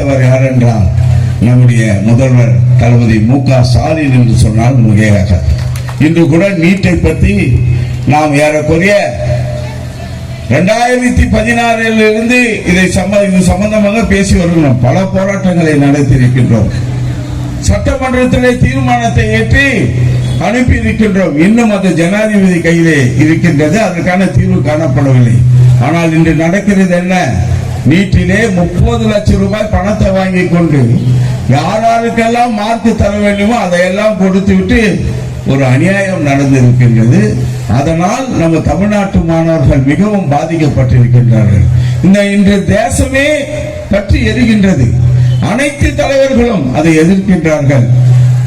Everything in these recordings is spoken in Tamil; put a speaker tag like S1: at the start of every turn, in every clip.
S1: கொடுத்தவர் யார் என்றால் நம்முடைய முதல்வர் தளபதி மு க ஸ்டாலின் என்று சொன்னால் மிகையாக இன்று கூட நீட்டை பற்றி நாம் ஏறக்குறைய ரெண்டாயிரத்தி பதினாறில் இருந்து இதை இது சம்பந்தமாக பேசி வருகிறோம். பல போராட்டங்களை நடத்தியிருக்கின்றோம். சட்டமன்றத்திலே தீர்மானத்தை ஏற்றி அனுப்பி இருக்கின்றோம். இன்னும் அது ஜனாதிபதி கையிலே இருக்கின்றது. அதற்கான தீர்வு காணப்படவில்லை. ஆனால் இன்று நடக்கிறது என்ன? நீட்டிலே முப்பது லட்சம் ரூபாய் பணத்தை வாங்கி கொண்டு யாராருக்கெல்லாம் மார்க் தர வேண்டுமோ அதையெல்லாம் கொடுத்து விட்டு ஒரு அநியாயம் நடந்திருக்கின்றது. அதனால் நம்ம தமிழ்நாட்டு மாணவர்கள் மிகவும் பாதிக்கப்பட்டிருக்கின்றார்கள். இந்த இன்று தேசமே பற்றி எரிகின்றது. அனைத்து தலைவர்களும் அதை எதிர்க்கின்றார்கள்.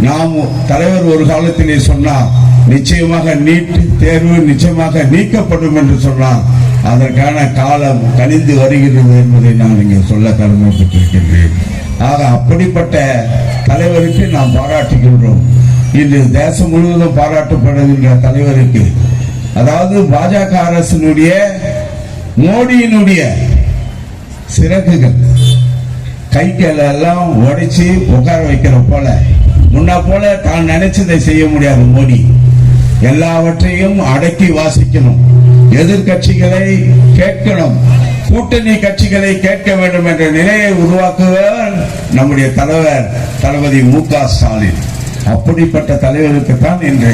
S1: நாம் தலைவர் ஒரு காலத்திலே சொன்னார் நிச்சயமாக நீட் தேர்வு நிச்சயமாக நீக்கப்படும் என்று சொன்னார். அதற்கான காலம் கணிந்து வருகிறது என்பதை நான் இங்கே சொல்ல கடமைப்பட்டிருக்கின்றேன். ஆக அப்படிப்பட்ட தலைவருக்கு நாம் பாராட்டுகின்றோம். இன்று தேசம் முழுவதும் பாராட்டப்படுகின்ற தலைவருக்கு. அதாவது பாஜக அரசினுடைய மோடியினுடைய சிறகுகள். கைகள் எல்லாம் உடைச்சு உட்கார வைக்கிற போல. முன்ன போல தான் நினைச்சதை செய்ய முடியாது மோடி. எல்லாவற்றையும் அடக்கி வாசிக்கணும். எதிர்கட்சிகளை கேட்கணும். கூட்டணி கட்சிகளை கேட்க வேண்டும் என்ற நிலையை உருவாக்குவர் நம்முடைய தலைவர் தளபதி மு க ஸ்டாலின். அப்படிப்பட்ட தலைவருக்கு தான் இன்று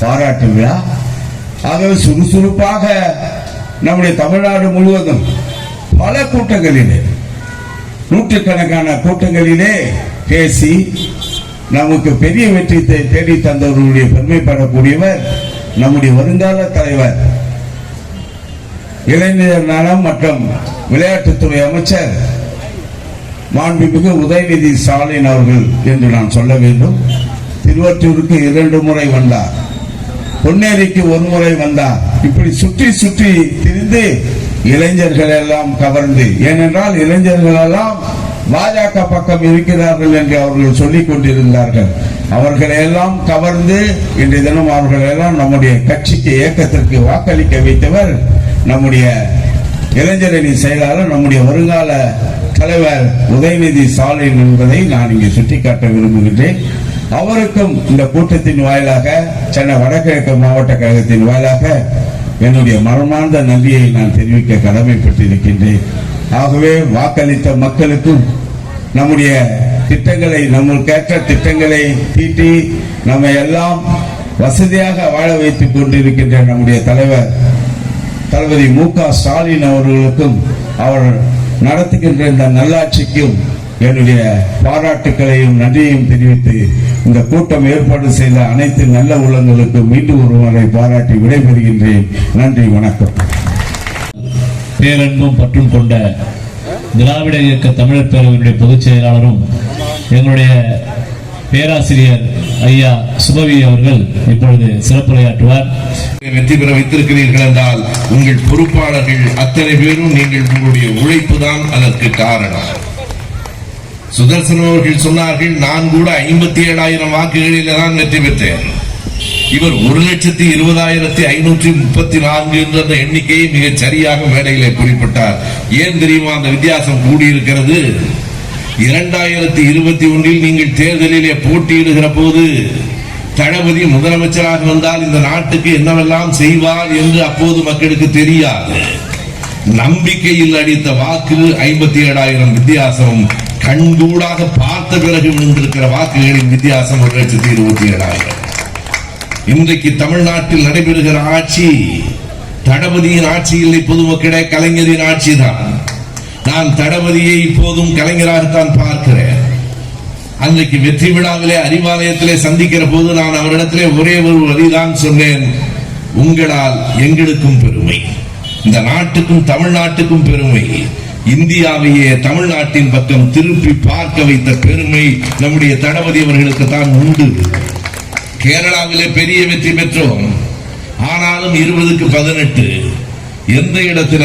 S1: பாராட்டு விழா. ஆகவே சுறுசுறுப்பாக நம்முடைய தமிழ்நாடு முழுவதும் பல கூட்டங்களிலே நூற்றுக்கணக்கான கூட்டங்களிலே பேசி நமக்கு பெரிய வெற்றி தேடி தந்தவர்களுடைய பெருமைப்படக்கூடியவர் நம்முடைய வருங்கால தலைவர் இளைஞர் நலம் மற்றும் விளையாட்டுத்துறை அமைச்சர் மாண்புமிகு உதயநிதி ஸ்டாலின் அவர்கள் என்று நான் சொல்ல வேண்டும். திருவற்றூருக்கு இரண்டு முறை வந்தார். பொன்னேரிக்கு ஒரு முறை வந்தார். இப்படி சுற்றி சுற்றி திரிந்து இளைஞர்கள் எல்லாம் கவர்ந்து ஏனென்றால் இளைஞர்கள் எல்லாம் பாஜக பக்கம் இருக்கிறார்கள் என்று அவர்கள் சொல்லிக் கொண்டிருந்தார்கள். அவர்களை எல்லாம் கவர்ந்து இன்றைய தினம் அவர்கள் எல்லாம் நம்முடைய கட்சிக்கு இயக்கத்திற்கு வாக்களிக்க வைத்தவர் நம்முடைய இளைஞரணி செயலாளர் நம்முடைய வருங்கால தலைவர் உதயநிதி ஸ்டாலின் என்பதை நான் இங்கே சுட்டிக்காட்ட விரும்புகின்றேன். அவருக்கும் இந்த கூட்டத்தின் வாயிலாக சென்னை வடகிழக்கு மாவட்ட கழகத்தின் வாயிலாக என்னுடைய மனமார்ந்த நன்றியை நான் தெரிவிக்க கடமைப்பட்டிருக்கின்றேன். ஆகவே வாக்களித்த மக்களுக்கும் நம்முடைய திட்டங்களை நம்மளுக்கேற்ற திட்டங்களை தீட்டி நம்ம எல்லாம் வசதியாக வாழ வைத்துக் கொண்டிருக்கின்ற நம்முடைய தலைவர் தளபதி மு க ஸ்டாலின் அவர்களுக்கும் அவர் நடத்துகின்ற இந்த நல்லாட்சிக்கும் என்னுடைய பாராட்டுக்களையும் நன்றியையும் தெரிவித்து இந்த கூட்டம் ஏற்பாடு செய்த அனைத்து நல்ல உள்ளங்களுக்கும் மீண்டும் ஒருமுறை பாராட்டி விடைபெறுகின்றேன். நன்றி வணக்கம்.
S2: பேரன்பும் பற்றும் கொண்ட திராவிட இயக்க தமிழர் பேரவையினுடைய பொதுச் செயலாளரும் எங்களுடைய பேராசிரியர் ஐயா சுபவி அவர்கள் இப்பொழுது சிறப்புரையாற்றுவார்.
S3: வெற்றி பெற வைத்திருக்கிறீர்கள் என்றால் உங்கள் பொறுப்பாளர்கள் அத்தனை பேரும் நீங்கள் உங்களுடைய உழைப்பு தான் அதற்கு காரணம். சுதர்சன் அவர்கள் சொன்னார்கள் நான் கூட ஐம்பத்தி ஏழாயிரம் வாக்குகளில் தான் வெற்றி பெற்றேன். இவர் ஒரு லட்சத்தி இருபதாயிரத்தி ஐநூற்றி முப்பத்தி நான்கு என்ற அந்த எண்ணிக்கையை மிகச் சரியாக மேடையிலே குறிப்பிட்டார். ஏன் தெரியுமா அந்த வித்தியாசம் கூடியிருக்கிறது? இரண்டாயிரத்தி இருபத்தி ஒன்றில் நீங்கள் தேர்தலிலே போட்டியிடுகிற போது தளபதி முதலமைச்சராக வந்தால் இந்த நாட்டுக்கு என்னவெல்லாம் செய்வார் என்று அப்போது மக்களுக்கு தெரியாது. நம்பிக்கையில் அடித்த வாக்கு ஐம்பத்தி ஏழாயிரம் வித்தியாசம். கண்கூடாக பார்த்த பிறகு விழுந்திருக்கிற வாக்குகளின் வித்தியாசம் ஒரு லட்சத்தி இருபத்தி ஏழாயிரம் இன்றைக்கு தமிழ்நாட்டில் நடைபெறுகிற ஆட்சி தளபதியின் ஆட்சி இல்லை பொதுமக்களே கலைஞரின் ஆட்சி தான் நான் தளபதியை இப்போதும் கலைஞராகத்தான் பார்க்கிறேன். அன்றைக்கு வெற்றி விழாவிலே அறிவாலயத்திலே சந்திக்கிற போது நான் அவரிடத்திலே ஒரே ஒரு வரிதான் சொன்னேன். உங்களால் எங்களுக்கும் பெருமை. இந்த நாட்டுக்கும் தமிழ்நாட்டுக்கும் பெருமை. இந்தியாவையே தமிழ்நாட்டின் பக்கம் திருப்பி பார்க்க வைத்த பெருமை நம்முடைய தளபதி அவர்களுக்கு தான் உண்டு. கேரளாவிலே பெரிய வெற்றி பெற்றோம். ஆனாலும் இருபதுக்கு பதினெட்டு. எந்த இடத்துல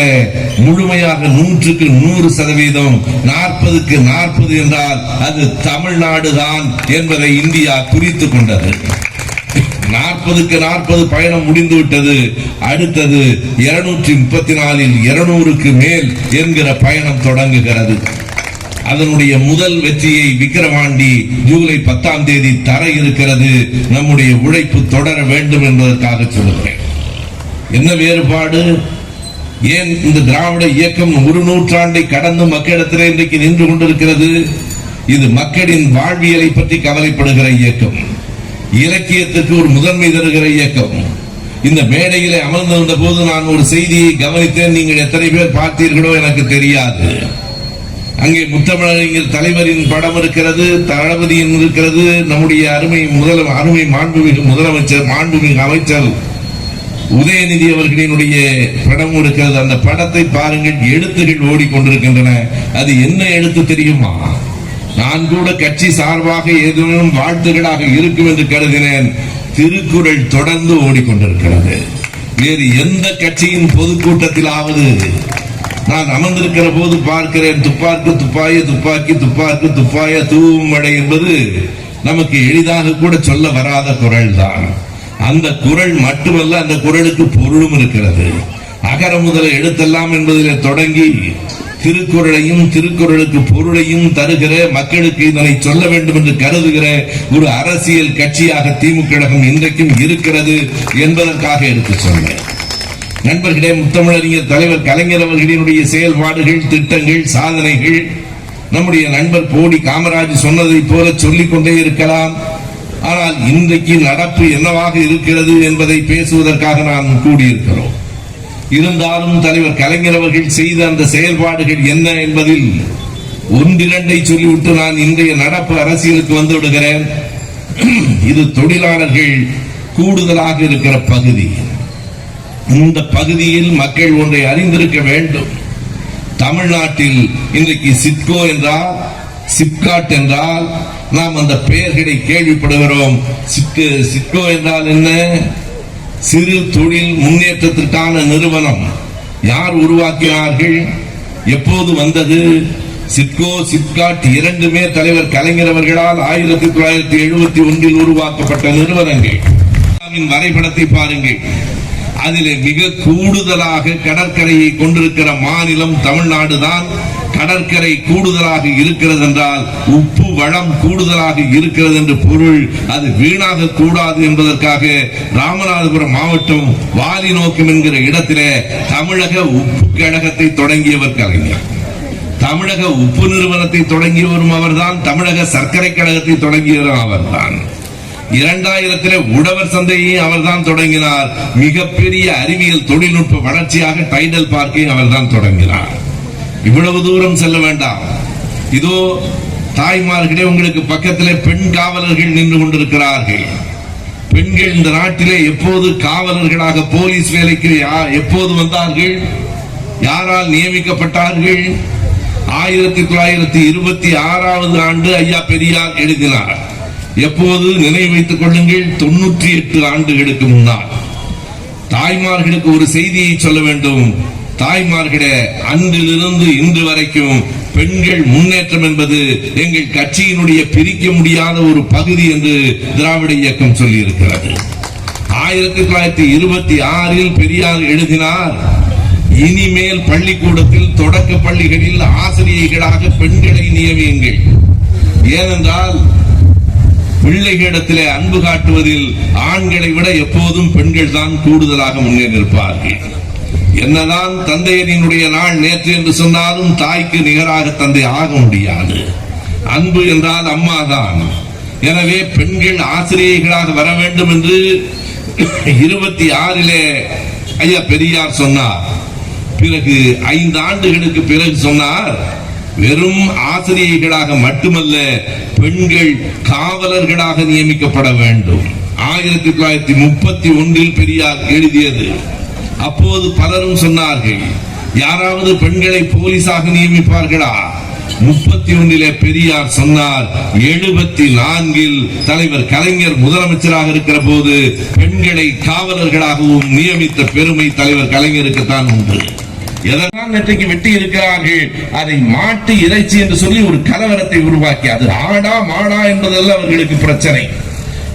S3: முழுமையாக நூற்றுக்கு நூறு சதவீதம் நாற்பதுக்கு நாற்பது என்றால் அது தமிழ்நாடு தான் என்பதை இந்தியா குறித்து கொண்டது. நாற்பதுக்கு நாற்பது பயணம் முடிந்து விட்டது. அடுத்தது இருநூற்றி முப்பத்தி நாலில் இருநூறுக்கு மேல் என்கிற பயணம் தொடங்குகிறது. அதனுடைய முதல் வெற்றியை விக்கிரவாண்டி ஜூலை பத்தாம் தேதி தர இருக்கிறது. நம்முடைய உழைப்பு தொடர வேண்டும் என்பதற்காக சொல்லுகிறேன். என்ன வேறுபாடு? ஏன் இந்த திராவிட இயக்கம் ஒரு நூற்றாண்டை கடந்து மக்களிடத்திலே இன்றைக்கு நின்று கொண்டிருக்கிறது? இது மக்களின் வாழ்வியலை பற்றி கவலைப்படுகிற இயக்கம். இலக்கியத்துக்கு ஒரு முதன்மை தருகிற இயக்கம். இந்த மேடையிலே அமர்ந்திருந்த போது நான் ஒரு செய்தியை கவனித்தேன். நீங்கள் எத்தனை பேர் பார்த்தீர்களோ எனக்கு தெரியாது. அங்கே முத்தமிழறிஞர் தலைவரின் படம் இருக்கிறது தளபதியின் இருக்கிறது நம்முடைய அருமை முதல அருமை மாண்புமிகு முதலமைச்சர் மாண்புமிகு அமைச்சர் உதயநிதி அவர்களினுடைய படம் இருக்கிறது. அந்த படத்தை பாருங்கள். எழுத்துகள் ஓடிக்கொண்டிருக்கின்றன. அது என்ன எழுத்து தெரியுமா? நான் கூட கட்சி சார்பாக ஏதேனும் வாழ்த்துகளாக இருக்கும் என்று கருதினேன். திருக்குறள் தொடர்ந்து ஓடிக்கொண்டிருக்கிறது. வேறு எந்த கட்சியின் பொதுக்கூட்டத்திலாவது நான் அமர்ந்திருக்கிற போது பார்க்கிறேன். துப்பாக்கு துப்பாய துப்பாக்கி துப்பாக்கு துப்பாய தூவும் மழை என்பது நமக்கு எளிதாக கூட சொல்ல வராத குரல் தான் அந்த குரல் மட்டுமல்ல அந்த குரலுக்கு பொருளும் இருக்கிறது. அகர முதல எழுத்தெல்லாம் என்பதில் தொடங்கி திருக்குறளையும் திருக்குறளுக்கு பொருளையும் தருகிற மக்களுக்கு இதனை சொல்ல வேண்டும் என்று கருதுகிற ஒரு அரசியல் கட்சியாக திமுக கழகம் இன்றைக்கும் இருக்கிறது என்பதற்காக எடுத்து சொன்னேன். நண்பர்களே முத்தமிழறிஞர் தலைவர் கலைஞர் அவர்களினுடைய செயல்பாடுகள் திட்டங்கள் சாதனைகள் நம்முடைய நண்பர் போடி காமராஜ் சொன்னதைப் போல சொல்லிக் கொண்டே இருக்கலாம். ஆனால் இன்றைக்கு நடப்பு என்னவாக இருக்கிறது என்பதை பேசுவதற்காக நாம் கூடியிருக்கிறோம். இருந்தாலும் தலைவர் கலைஞர் அவர்கள் செய்த அந்த செயல்பாடுகள் என்ன என்பதில் ஒன்றிரண்டை சொல்லிவிட்டு நான் இன்றைய நடப்பு அரசியலுக்கு வந்து விடுகிறேன் இது தொழிலாளர்கள் கூடுதலாக இருக்கிற பகுதி. இந்த பகுதியில் மக்கள் ஒன்றை அறிந்திருக்க வேண்டும். தமிழ்நாட்டில் இன்றைக்கு சிட்கோ என்றால் சிப்காட் என்றால் நாம் அந்த பெயர்களை கேள்விப்படுகிறோம். சிட்கோ என்றால் என்ன? சிறு தொழில் முன்னேற்றத்திற்கான நிறுவனம். யார் உருவாக்கினார்கள்? எப்போது வந்தது? சிப்கோ சிப்காட் இரண்டுமே தலைவர் கலைஞர் அவர்களால் ஆயிரத்தி தொள்ளாயிரத்தி எழுபத்தி ஒன்றில் உருவாக்கப்பட்ட நிறுவனங்கள். வரைபடத்தை பாருங்கள். அதில் மிக கூடுதலாக கடற்கரையை கொண்டிருக்கிற மாநிலம் தமிழ்நாடு தான் கடற்கரை கூடுதலாக இருக்கிறது என்றால் உப்பு வளம் கூடுதலாக இருக்கிறது என்று பொருள் அது வீணாக கூடாது என்பதற்காக ராமநாதபுரம் மாவட்டம் வாலி நோக்கம் என்கிற இடத்திலே தமிழக உப்பு கழகத்தை தொடங்கியவர் கலைஞர். தமிழக உப்பு நிறுவனத்தை தொடங்கியவரும் அவர்தான். தமிழக சர்க்கரை கழகத்தை தொடங்கியவரும் அவர்தான். இரண்டாயிரத்திலே உழவர் சந்தையை அவர்தான் தொடங்கினார். மிகப்பெரிய அறிவியல் தொழில்நுட்ப வளர்ச்சியாக டைடல் பார்க்கை அவர்தான் தொடங்கினார். இவ்வளவு தூரம் செல்ல வேண்டாம். இதோ தாய்மார்களே உங்களுக்கு பக்கத்திலே பெண் காவலர்கள் நின்று கொண்டிருக்கிறார்கள். பெண்கள் இந்த நாட்டிலே எப்போது காவலர்களாக போலீஸ் வேலைக்கு யா- எப்போது வந்தார்கள்? யாரால் நியமிக்கப்பட்டார்கள்? ஆயிரத்தி தொள்ளாயிரத்தி இருபத்தி ஆறாவது ஆண்டு ஐயா பெரியார் எழுதினார். எப்போது நினைவு வைத்துக் கொள்ளுங்கள்? தொன்னூற்றி எட்டு ஆண்டுகளுக்கு முன்னால். தாய்மார்களுக்கு ஒரு செய்தியை சொல்ல வேண்டும். தாய்மார்களே அன்றிலிருந்து இன்று வரைக்கும் பெண்கள் முன்னேற்றம் என்பது எங்கள் கட்சியினுடைய பிரிக்க முடியாத ஒரு பகுதி என்று திராவிட இயக்கம் சொல்லியிருக்கிறது. ஆயிரத்தி தொள்ளாயிரத்தி இருபத்தி ஆறில் பெரியார் எழுதினார் இனிமேல் பள்ளிக்கூடத்தில் தொடக்க பள்ளிகளில் ஆசிரியைகளாக பெண்களை நியமியுங்கள். ஏனென்றால் பிள்ளைகளிடத்திலே அன்பு காட்டுவதில் ஆண்களை விட எப்போதும் பெண்கள் தான் கூடுதலாக முன்னே நிற்பார்கள். என்னதான் தந்தையரினுடைய நாள் நேற்று என்று சொன்னாலும் தாய்க்கு நிகராக தந்தை ஆக முடியாது. அன்பு என்றால் அம்மா தான் எனவே பெண்கள் ஆசிரியர்களாக வர வேண்டும் என்று இருபத்தி ஆறிலே ஐயா பெரியார் சொன்னார். பிறகு ஐந்து ஆண்டுகளுக்கு பிறகு சொன்னார் வெறும் ஆசிரியர்களாக மட்டுமல்ல பெண்கள் காவலர்களாக நியமிக்கப்பட வேண்டும். ஆயிரத்தி தொள்ளாயிரத்தி முப்பத்தி ஒன்றில் பெரியார் எழுதியது. அப்போது பலரும் சொன்னார்கள் யாராவது பெண்களை போலீசாக நியமிப்பார்களா? முப்பத்தி ஒன்றிலே பெரியார் சொன்னார் எழுபத்தி நான்கில் தலைவர் கலைஞர் முதலமைச்சராக இருக்கிற போது பெண்களை காவலர்களாகவும் நியமித்த பெருமை தலைவர் கலைஞருக்கு தான் உண்டு. எதெல்லாம் நேற்றைக்கு வெட்டி இருக்கிறார்கள்? அதை மாட்டு இறைச்சி என்று சொல்லி ஒரு கலவரத்தை உருவாக்கி அது ஆடா மாடா என்பதெல்லாம் அவர்களுக்கு பிரச்சனை.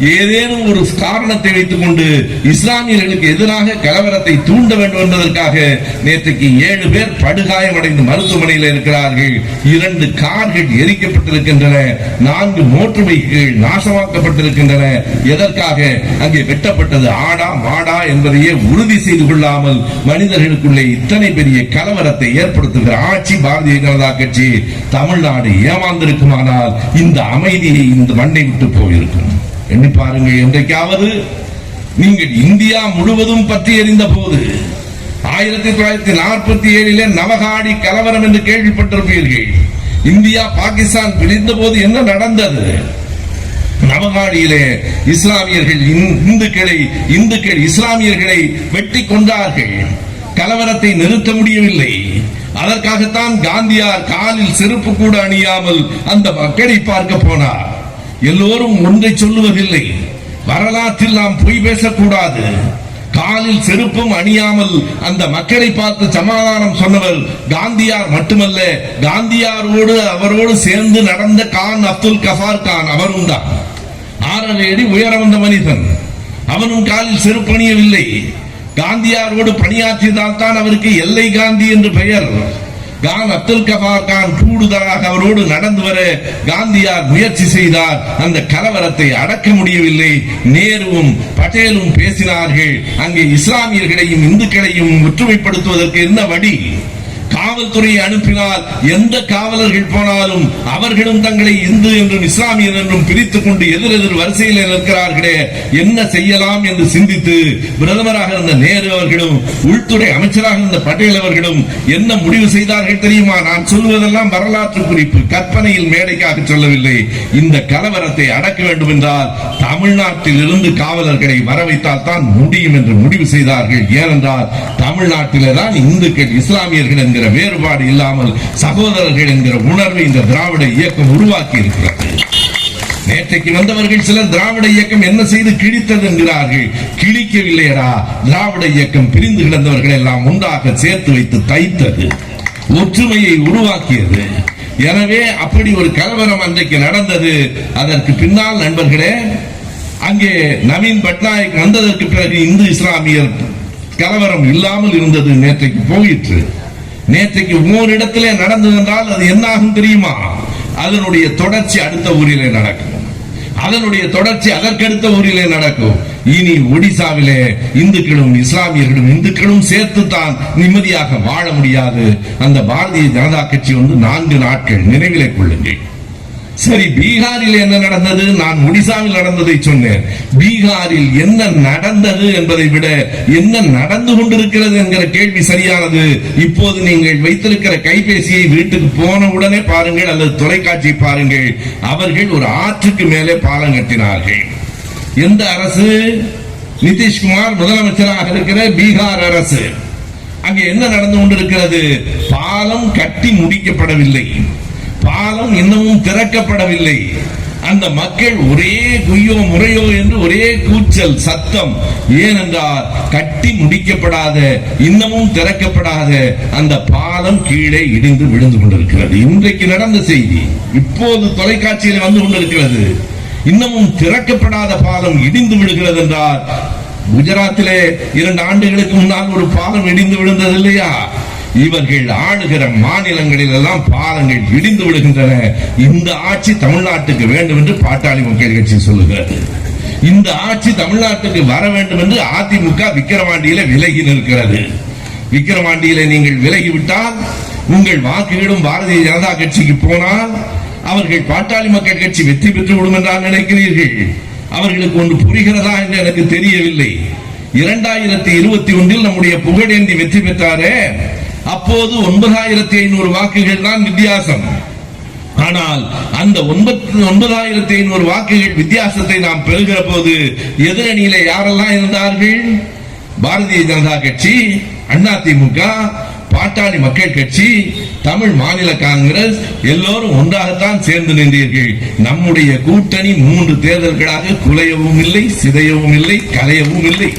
S3: ஏதேனும் ஒரு காரணத்தை வைத்துக் கொண்டு இஸ்லாமியர்களுக்கு எதிராக கலவரத்தை தூண்ட வேண்டும் என்பதற்காக நேற்றுக்கு ஏழு பேர் படுகாயமடைந்து மருத்துவமனையில் இருக்கிறார்கள். இரண்டு கார்கள் எரிக்கப்பட்டிருக்கின்றன. நான்கு மோட்டார் பைக்குகள் நாசமாக்கப்பட்டிருக்கின்றன. எதற்காக? அங்கே வெட்டப்பட்டது ஆடா மாடா என்பதையே உறுதி செய்து கொள்ளாமல் மனிதர்களுக்குள்ளே இத்தனை பெரிய கலவரத்தை ஏற்படுத்துகிற ஆட்சி பாரதிய ஜனதா கட்சி தமிழ்நாடு ஏமாந்திருக்குமானால் இந்த அமைதியை இந்த மண்ணை விட்டு போயிருக்கும். எண்ணி பாருங்க என்றைக்காவது நீங்கள் இந்தியா முழுவதும் பற்றி எறிந்த போது ஆயிரத்தி தொள்ளாயிரத்தி நாற்பத்தி ஏழிலே நவகாடி கலவரம் என்று கேள்விப்பட்டிருப்பீர்கள். இந்தியா பாகிஸ்தான் பிரிந்த போது என்ன நடந்தது? நவகாடியிலே இஸ்லாமியர்கள் இந்- இந்துக்களை இந்துக்கள் இஸ்லாமியர்களை வெட்டி கொண்டார்கள் கலவரத்தை நிறுத்த முடியவில்லை. அதற்காகத்தான் காந்தியார் காலில் செருப்பு கூட அணியாமல் அந்த மக்களை பார்க்க போனார். எல்லோரும் ஒன்றை சொல்லுவதில்லை. வரலாற்றில் நாம் பொய் பேசக்கூடாது. காலில் செருப்பும் அணியாமல் அந்த மக்களை பார்த்து சமாதானம் சொன்னவர் காந்தியார் மட்டுமல்ல காந்தியாரோடு அவரோடு சேர்ந்து நடந்த கான் அப்துல் கஃபார் கான் அவரும் தான். ஆறரை அடி உயர வந்த மனிதன். அவனும் காலில் செருப்பு அணியவில்லை. காந்தியாரோடு பணியாற்றியதால் தான் அவருக்கு எல்லை காந்தி என்று பெயர். கான் அப்துல் கபார் கான் கூடுதலாக அவரோடு நடந்து வர காந்தியார் முயற்சி செய்தார். அந்த கலவரத்தை அடக்க முடியவில்லை. நேருவும் பட்டேலும் பேசினார்கள். அங்கே இஸ்லாமியர்களையும் இந்துக்களையும் ஒற்றுமைப்படுத்துவதற்கு என்ன வழி? காவல்துறையை அனுப்பினால் எந்த காவலர்கள் போனாலும் அவர்களும் தங்களை இந்து என்றும் இஸ்லாமியர் என்றும் பிரித்துக் கொண்டு எதிரெதிர் வரிசையில் நிற்கிறார்களே என்ன செய்யலாம் என்று சிந்தித்து பிரதமராக இருந்த நேரு அவர்களும் உள்துறை அமைச்சராக இருந்த பட்டேல் அவர்களும் என்ன முடிவு செய்தார்கள் தெரியுமா? நான் சொல்வதெல்லாம் வரலாற்று குறிப்பு. கற்பனையில் மேடைக்காக சொல்லவில்லை. இந்த கலவரத்தை அடக்க வேண்டும் என்றால் தமிழ்நாட்டில் இருந்து காவலர்களை வர வைத்தால் தான் முடியும் என்று முடிவு செய்தார்கள். ஏனென்றால் தமிழ்நாட்டிலே தான் இந்துக்கள் இஸ்லாமியர்கள் என்கிற வேறுபாடு இல்லாமல் சகோதரர்கள் என்கிற உணர்வை இந்த திராவிட இயக்கம் உருவாக்கி இருக்கிறது நேற்றைக்கு வந்தவர்கள் சிலர் திராவிட இயக்கம் என்ன செய்து கிழித்தது என்கிறார்கள் கிழிக்கவில்லையடா. திராவிட இயக்கம் பிரிந்து கிடந்தவர்கள் எல்லாம் ஒன்றாக சேர்த்து வைத்து தைத்தது. ஒற்றுமையை உருவாக்கியது. எனவே அப்படி ஒரு கலவரம் அன்றைக்கு நடந்தது. அதற்கு பின்னால் நண்பர்களே அங்கே நவீன் பட்நாயக் வந்ததற்கு பிறகு இந்து இஸ்லாமியர் கலவரம் இல்லாமல் இருந்தது நேற்றைக்கு போயிற்று. நேற்றைக்கு இடத்திலே நடந்தது என்றால் அது என்ன ஆகும் தெரியுமா? அதனுடைய தொடர்ச்சி அடுத்த ஊரிலே நடக்கும். அதனுடைய தொடர்ச்சி அதற்கடுத்த ஊரிலே நடக்கும். இனி ஒடிசாவிலே இந்துக்களும் இஸ்லாமியர்களும் இந்துக்களும் சேர்த்து தான் நிம்மதியாக வாழ முடியாது. அந்த பாரதிய ஜனதா கட்சி வந்து நான்கு நாட்கள் நினைவிலே கொள்ளுங்கள். சரி பீகாரில் என்ன நடந்தது? நான் ஒடிசாவில் நடந்ததை சொன்னேன். பீகாரில் என்ன நடந்தது என்பதை விட என்ன நடந்து கொண்டிருக்கிறது என்கிற கேள்வி சரியானது. இப்போது நீங்கள் வைத்திருக்கிற கைபேசியை வீட்டுக்கு போன உடனே பாருங்கள் அல்லது தொலைக்காட்சி பாருங்கள். அவர்கள் ஒரு ஆற்றுக்கு மேலே பாலம் கட்டினார்கள். எந்த அரசு? நிதிஷ்குமார் முதலமைச்சராக இருக்கிற பீகார் அரசு. அங்கே என்ன நடந்து கொண்டிருக்கிறது? பாலம் கட்டி முடிக்கப்படவில்லை. பாலம் இன்னமும் திறக்கப்படவில்லை. அந்த மக்கள் ஒரே குய்யோ முறையோ என்று ஒரே கூச்சல் சத்தம். ஏனென்றால் கட்டி முடிக்கப்படாத இன்னமும் திறக்கப்படாத அந்த பாலம் கீழே இடிந்து விழுந்து கொண்டிருக்கிறது. இன்றைக்கு நடந்த செய்தி இப்போது தொலைக்காட்சியில் வந்து கொண்டிருக்கிறது. இன்னமும் திறக்கப்படாத பாலம் இடிந்து விழுகிறது என்றால் குஜராத்திலே இரண்டு ஆண்டுகளுக்கு முன்னால் ஒரு பாலம் இடிந்து விழுந்தது இல்லையா? இவர்கள் ஆளுகிற மாநிலங்களில் எல்லாம் பாலங்கள் இடிந்து விடுகின்றன இந்த ஆட்சி தமிழ்நாட்டுக்கு வேண்டும் என்று பாட்டாளி மக்கள் கட்சி சொல்லுகிறது. இந்த ஆட்சி தமிழ்நாட்டுக்கு வர வேண்டும் என்று அதிமுக விக்கிரவாண்டியில விலகி நிற்கிறது. விக்கிரவாண்டியில நீங்கள் விலகிவிட்டால் உங்கள் வாக்குகளும் பாரதிய ஜனதா கட்சிக்கு போனால் அவர்கள் பாட்டாளி மக்கள் கட்சி வெற்றி பெற்று விடும் என்றால் நினைக்கிறீர்கள். அவர்களுக்கு ஒன்று புரிகிறதா என்று எனக்கு தெரியவில்லை. இரண்டாயிரத்தி இருபத்தி ஒன்றில் நம்முடைய புகழேந்தி வெற்றி பெற்றாரே. அப்போது ஒன்பதாயிரத்தி ஐநூறு வாக்குகள் தான் வித்தியாசம். ஆனால் அந்த ஒன்பது ஒன்பதாயிரத்தி ஐநூறு வாக்குகள் வித்தியாசத்தை நாம் பெறுகிற போது எதிரணியில யாரெல்லாம் இருந்தார்கள்? பாரதிய ஜனதா கட்சி அதிமுக பாட்டாளி மக்கள் கட்சி தமிழ் மாநில காங்கிரஸ் எல்லோரும் ஒன்றாகத்தான் சேர்ந்து நின்றீர்கள். நம்முடைய கூட்டணி மூன்று தேர்தல்களாக குலையவும் இல்லை சிதையவும் இல்லை கலையவும் இல்லை.